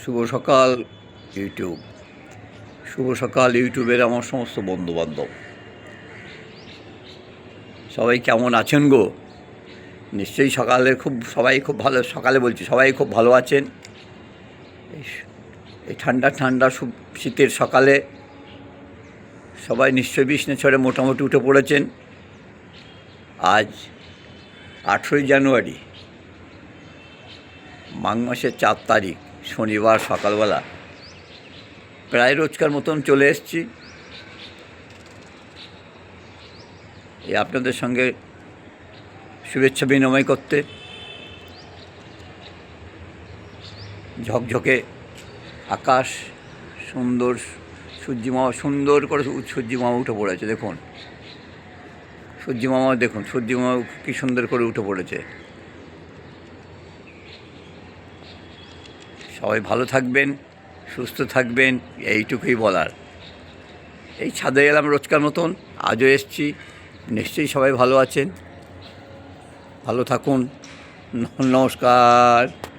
শুভ সকাল ইউটিউব শুভ সকাল ইউটিউবের আমার সমস্ত বন্ধুবান্ধব। সবাই কেমন আছেন গো? নিশ্চয়ই সকালে খুব, সবাই খুব ভালো, সকালে বলছি, সবাই খুব ভালো আছেন? এই ঠান্ডা ঠান্ডা শীতের সকালে সবাই নিশ্চয়ই বিষ্ণু ছড়ে মোটামুটি উঠে পড়েছেন। আজ আঠেরোই জানুয়ারি, মাঘ মাসের চার তারিখ। শনিবার সকালবেলা। প্রায় রোজকার মতন চলে এসেছি। এই আপনাদের সঙ্গে শুভেচ্ছা বিনিময় করতে। ঝকঝকে আকাশ সুন্দর সূর্যি মামা সুন্দর করে সূর্যি মামা উঠে পড়েছে, দেখুন। সূর্যি মামা দেখুন সূর্যি মামা কী সুন্দর করে উঠে পড়েছে। সবাই ভালো থাকবেন, সুস্থ থাকবেন, এইটুকুই বলার। এই ছাদে এলাম রোজকার মতন, আজও এসছি, নিশ্চয়ই সবাই ভালো আছেন। ভালো থাকুন, নমস্কার।